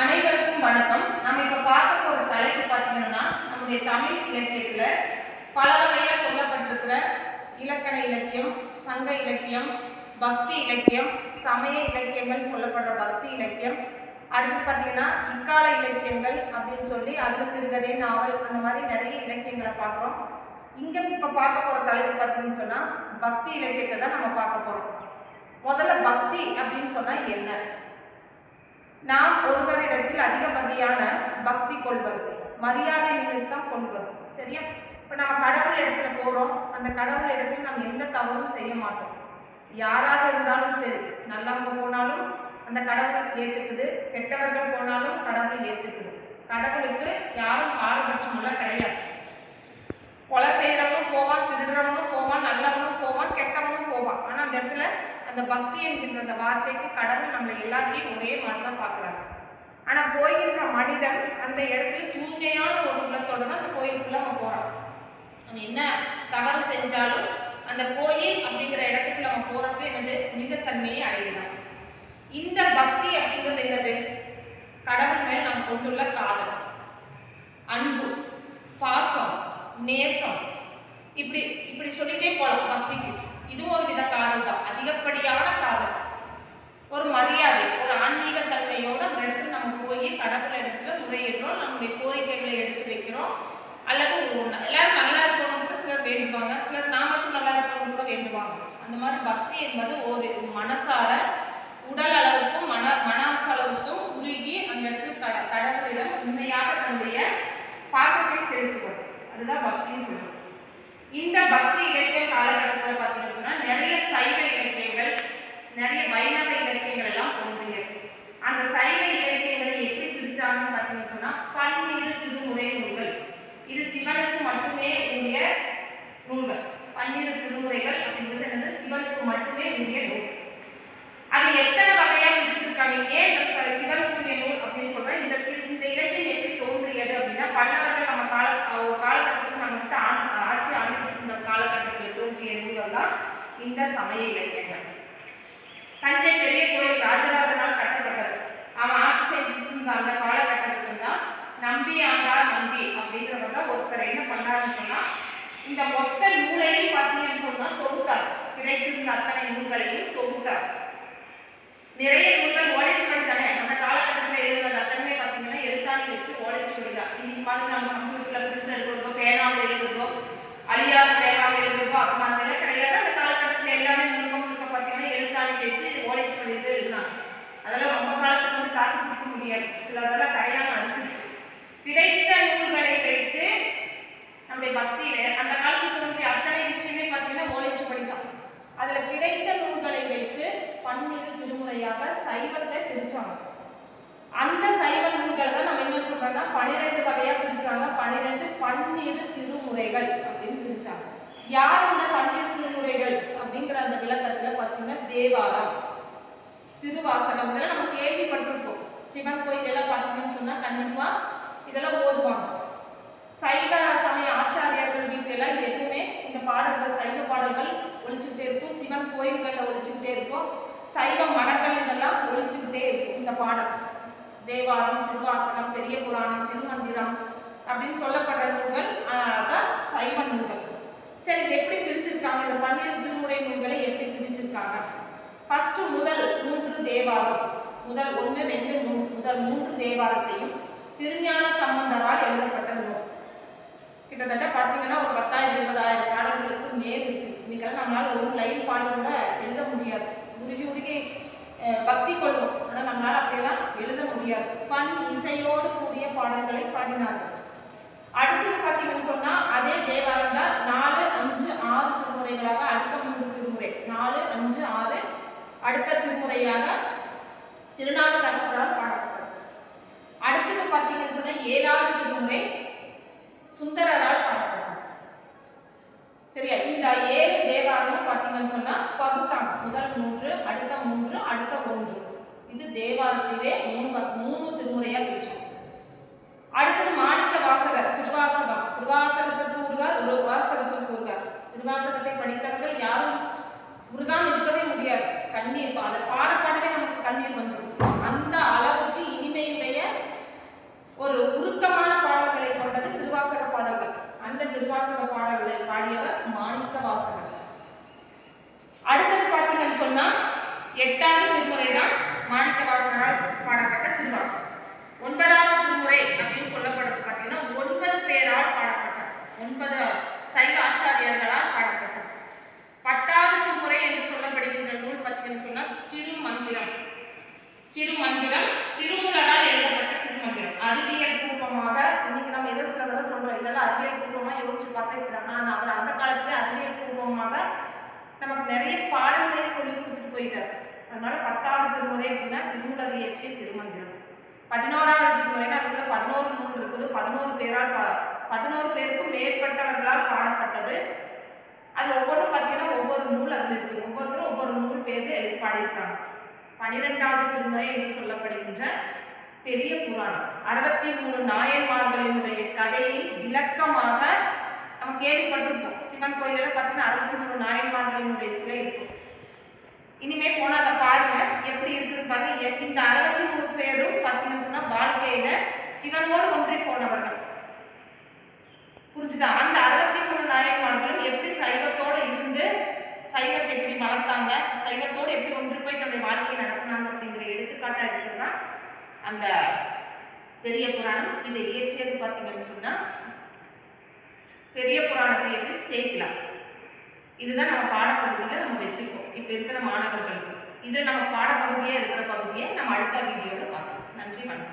அனைவருக்கும் வணக்கம். நம்ம இப்ப பார்க்க போற தலைப்பு பார்த்தீங்கன்னா நம்முடைய தமிழ் இலக்கியத்துல பல வகையா சொல்லப்பட்டிருக்கிற இலக்கண இலக்கியம் சங்க இலக்கியம் பக்தி இலக்கியம் சமய இலக்கியங்கள் சொல்லப்படுற பக்தி இலக்கியம். அடுத்து பார்த்தீங்கன்னா இக்கால இலக்கியங்கள் அப்படின்னு சொல்லி அதுல சிறுகதை நாவல் அந்த மாதிரி நிறைய இலக்கியங்களை பார்க்குறோம். இங்க இப்ப பார்க்க போற தலைப்பு பார்த்தீங்கன்னு சொன்னா பக்தி இலக்கியத்தை தான் நம்ம பார்க்க போறோம். முதல்ல பக்தி அப்படின்னு சொன்னா என்ன? நாம் ஒருவரிடத்தில் அதிகப்படியான பக்தி கொள்வது மரியாதை நிமித்தம் கொள்வது. சரியா? இப்போ நம்ம கடவுள் இடத்துல போகிறோம் அந்த கடவுள் இடத்துல நம்ம எந்த தவறும் செய்ய மாட்டோம். யாராக இருந்தாலும் சரி நல்லவங்க போனாலும் அந்த கடவுள் ஏற்றுக்குது கெட்டவர்கள் போனாலும் கடவுள் ஏற்றுக்குது கடவுளுக்கு யாரும் பாரபட்சமெல்லாம் கிடையாது. கொலை செய்கிறவங்க போவான் திருடுறவனும் போவான் நல்லவனும் போவான் கெட்டவனும் போவான் ஆனால் அந்த இடத்துல அந்த பக்தி என்கின்ற அந்த வார்த்தைக்கு கடவுள் நம்மளை எல்லாத்தையும் ஒரே மாதிரி தான் பார்க்குறாரு. ஆனால் போய்கின்ற மனிதன் அந்த இடத்துல தூய்மையான ஒரு உள்ளத்தோட தான் அந்த கோயிலுக்குள்ள அவன் போகிறான் அவன் என்ன தவறு செஞ்சாலும் அந்த கோயில் அப்படிங்கிற இடத்துக்குள்ள அவன் போகிறப்ப என்னது? புனிதத்தன்மையை அடைகிறான். இந்த பக்தி அப்படிங்கிறது என்னது? கடவுள் மேல் நாம் கொண்டுள்ள காதல். அன்பு பாசம் நேசம் இப்படி இப்படி சொல்லிட்டே போகலாம் பக்திக்கு. இதுவும் ஒரு வித காதல் தான். அதிகப்படியான காதல். ஒரு மரியாதை ஒரு ஆன்மீக தன்மையோடு அந்த இடத்துல நம்ம போய் கடவுள் இடத்துல முறையிடுறோம் நம்முடைய கோரிக்கைகளை எடுத்து வைக்கிறோம். அல்லது ஒரு- எல்லாரும் நல்லா இருக்கணும் கூட சிலர் வேண்டுவாங்க சிலர் நான் மட்டும் நல்லா இருக்கணும் கூட வேண்டுவாங்க. அந்த மாதிரி பக்தி என்பது ஒரு மனசார உடல் அளவுக்கும் மன மனசு அளவுக்கும் உருகி அந்த இடத்துல கட கடவுளிடம் உண்மையாக தன்னுடைய பாசத்தை செலுத்துவது. அதுதான் பக்தி. இந்த பக்தி இலக்கிய காலகட்டத்தில் பார்த்தீங்கன்னு நிறைய சைவ இலக்கியங்கள் நிறைய வைணவ இலக்கியங்கள் எல்லாம் தோன்றியது அந்த சைவ இலக்கியங்களை எப்படி பிரிச்சாங்கன்னு பார்த்தீங்கன்னு சொன்னா பன்னிரு திருமுறை நூல்கள் இது சிவனுக்கு மட்டுமே உரிய நூல்கள் பன்னிரு திருமுறைகள் அப்படிங்கிறது என்னது சிவனுக்கு மட்டுமே உரிய நூல் அது எத்தனை வகையா பிரிச்சிருக்காங்க ஏன் இந்த ச- சிவனுக்குரிய நூல் அப்படின்னு சொல்றேன் இந்த தி- இந்த இலக்கியம் எப்படி தோன்றியது அப்படின்னா பல்லவர்கள் நம்ம கால ஒரு காலகட்டத்தில் நம்ம கிட்ட ஆ- ஆட்சி ஆண்டுகிட்டு காலகட்டத்தில் தோன்றிய நூல்கள் தான் இந்த சமய இலக்கியங்கள். தஞ்சை பெரிய கோயில் ராஜராஜனால் கட்டப்பட்டது. அவன் ஆட்சி செய்திருந்த அந்த காலகட்டத்தில் தான் நம்பி ஆண்டார் நம்பி அப்படிங்கிறவர் தான் ஒருத்தர் என்ன பண்ணாருன்னு சொன்னா இந்த மொத்த நூலையும் பார்த்தீங்கன்னு சொன்னா தொகுத்தார். கிடைத்திருந்த அத்தனை நூல்களையும் தொகுத்தார். நிறைய நூல்கள் ஓலைச்சுவடி தானே அந்த காலகட்டத்தில் எழுதுனது அத்தனையுமே பார்த்தீங்கன்னா எழுத்தாணி வச்சு ஓலைச்சுவடி தான் இன்னைக்கு மாதிரி நம்ம கம்ப்யூட்டரில் பிரிண்ட் எடுக்கிறதோ பேனாவில் எழுதுறதோ அழியாத பேனாவில் எழுதுறதோ அது மாதிரிலாம் கிடையாது அந்த காலகட்டத்தில் எல்லாமே முழுக்க முழுக்க பார்த்தீங்கன்னா எழுத்தாணி வச்சு ஓலைச்சுவடி தான் எழுதுனாங்க அதெல்லாம் ரொம்ப காலத்துக்கு வந்து முடியாது. சில அதெல்லாம் கடையாம அழிச்சிருச்சு கிடைத்த நூல்களை வைத்து நம்முடைய பக்தியில அந்த காலத்தில் தோன்றிய அத்தனை விஷயமே பார்த்தீங்கன்னா ஓலைச்சுவடி தான் அதுல கிடைத்த நூல்களை வைத்து பன்னிரு திருமுறையாக சைவத்தை பிரிச்சாங்க. அந்த சைவ நூல்களை தான் நம்ம என்ன சொல்றோம்னா பனிரெண்டு வகையா பிரிச்சாங்க. பனிரெண்டு பன்னிரு திருமுறைகள் அப்படின்னு பிரிச்சாங்க. யார் இந்த பன்னிரு திருமுறைகள் அப்படிங்கிற அந்த விளக்கத்துல பார்த்தீங்கன்னா தேவாரம் திருவாசகம். இதெல்லாம் நம்ம கேள்விப்பட்டிருப்போம். சிவன் கோயில் எல்லாம் பார்த்தீங்கன்னு சொன்னால் கண்டிப்பாக இதெல்லாம் ஓதுவாங்க. சைவ சமய ஆச்சாரியர்கள் வீட்டிலெல்லாம் இது எப்பவுமே இந்த பாடல்கள் சைவ பாடல்கள் ஒழிச்சுக்கிட்டே இருக்கும். சிவன் கோயில்களில் ஒழிச்சுக்கிட்டே இருக்கும். சைவ மடங்கள் இதெல்லாம் ஒழிச்சுக்கிட்டே இருக்கும் இந்த பாடல். தேவாரம் திருவாசகம் பெரிய புராணம் திருமந்திரம் அப்படின்னு சொல்லப்படுற நூல்கள் அதான் சைவ நூல்கள். சரி இது எப்படி பிரிச்சிருக்காங்க? இந்த பன்னிரு திருமுறை நூல்களை எப்படி பிரிச்சிருக்காங்க? ஃபர்ஸ்ட் முதல் மூன்று தேவாரம். முதல் ஒன்று ரெண்டு மூணு முதல் மூன்று தேவாரத்தையும் திருஞான சம்பந்தரால் எழுதப்பட்ட நூல் கிட்டத்தட்ட பார்த்தீங்கன்னா ஒரு பத்தாயிரம் இருபதாயிரம் பாடல்களுக்கு மேல் இருக்கு. இன்னைக்கெல்லாம் நம்மளால் ஒரு லைன் பாடல் கூட எழுத முடியாது. உருகி உருகி பக்தி கொள்வோம். ஆனால் நம்மளால் அப்படியெல்லாம் எழுத முடியாது. பண் இசையோடு கூடிய பாடல்களை பாடினார்கள். அடுத்தது பார்த்தீங்கன்னு சொன்னால் அதே தேவாரம் தான் நாலு அஞ்சு ஆறு திருமுறைகளாக அடுத்த மூன்று திருமுறை நாலு அஞ்சு ஆறு அடுத்த திருமுறையாக திருநாவுக்கரசரால் அடுத்தது பார்த்தீங்கன்னு சொன்னால் ஏழாவது திருமுறை சுந்தரரால் பாடப்பட்டது. சரியா? இந்த ஏழு தேவாரமும் பார்த்தீங்கன்னு சொன்னா பகுத்தாங்க முதல் மூன்று அடுத்த மூன்று அடுத்த ஒன்று. இது தேவாரத்திலே மூணு மூணு திருமுறையாக பிரிச்சோம். அடுத்தது மாணிக்க வாசகர் திருவாசகம். திருவாசகத்திற்கு உருகார் ஒரு வாசகத்திற்கு உருகார் திருவாசகத்தை படித்தவர்கள் யாரும் உருகாம இருக்கவே முடியாது. கண்ணீர் அதை பாட பாடவே நமக்கு கண்ணீர் வந்துடும் அந்த அளவுக்கு இனிமையுடைய திருவாசக பாடல்களை பாடியவர் மாணிக்க வாசகர் அடுத்தது பார்த்தீங்கன்னு சொன்னா எட்டாவது திருமுறை தான் மாணிக்க வாசகரால் பாடப்பட்ட திருவாசகம். ஒன்பதாவது திருமுறை அப்படின்னு சொல்லப்படுறது பார்த்தீங்கன்னா ஒன்பது பேரால் பாடப்பட்டது. ஒன்பது சைவ ஆச்சாரியர்களால் பாடப்பட்டது. பத்தாவது திருமுறை என்று சொல்லப்படுகின்ற நூல் பார்த்தீங்கன்னு சொன்னால் திருமந்திரம். திருமந்திரம் திருமூலரால் எழுதப்பட்ட திருமந்திரம். அறிவியல் பூர்வமாக இன்னைக்கு நம்ம எதை சிலதெல்லாம் சொல்றோம் இதெல்லாம் அறிவியல் பூர்வமாக யோசிச்சு பார்த்துருக்கிறாங்க ஆனால் அவர் அந்த காலத்துல அறிவியல் பூர்வமாக நமக்கு நிறைய பாடல்களை சொல்லி கொடுத்துட்டு போயிருக்காரு அதனால பத்தாவது திருமுறை அப்படின்னா திருமூலர் திருமந்திரம். பதினோராவது திருமுறைனா அதுக்குள்ள பதினோரு நூல் இருக்குது. பதினோரு பேரால் பதினோரு பேருக்கும் மேற்பட்டவர்களால் பாடப்பட்டது. அது ஒவ்வொன்றும் பார்த்தீங்கன்னா ஒவ்வொரு நூல் அதில் இருக்குது ஒவ்வொருத்தரும் ஒவ்வொரு நூல் பேரில் எழுதி பாடியிருக்காங்க. பனிரெண்டாவது திருமுறை என்று சொல்லப்படுகின்ற பெரிய புராணம். அறுபத்தி மூணு நாயன்மார்களினுடைய கதையை விளக்கமாக நம்ம கேள்விப்பட்டிருப்போம். சிவன் கோயிலில் பார்த்தீங்கன்னா அறுபத்தி மூணு நாயன்மார்களினுடைய சிலை இருக்கும். இனிமே போனால் அதை பாருங்க. எப்படி இருக்குன்னு பாருங்க. இந்த அறுபத்தி மூணு பேரும் பார்த்தீங்கன்னு சொன்னா வாழ்க்கையில சிவனோடு ஒன்றி போனவர்கள். புரிஞ்சுதா? அந்த அறுபத்தி மூணு நாயன்மார்களும் எப்படி சைவத்தோடு இருந்து சைவத்தை எப்படி வளர்த்தாங்க சைவத்தோடு எப்படி ஒன்று போய் தன்னுடைய வாழ்க்கையை நடத்தினாங்க அப்படிங்கிற எடுத்துக்காட்டா இருக்குதுன்னா அந்த பெரிய புராணம் இதை இயற்றியது பார்த்தீங்கன்னு சொன்னா பெரிய புராணத்தை இயற்றி சேர்க்கலாம் இதுதான் நம்ம பாடப்பகுதியில் நம்ம வச்சுருக்கோம். இப்போ இருக்கிற மாணவர்களுக்கு. இது நம்ம பாடப்பகுதியாக இருக்கிற பகுதியை நம்ம அடுத்த வீடியோவில் பார்க்கலாம். நன்றி வணக்கம்.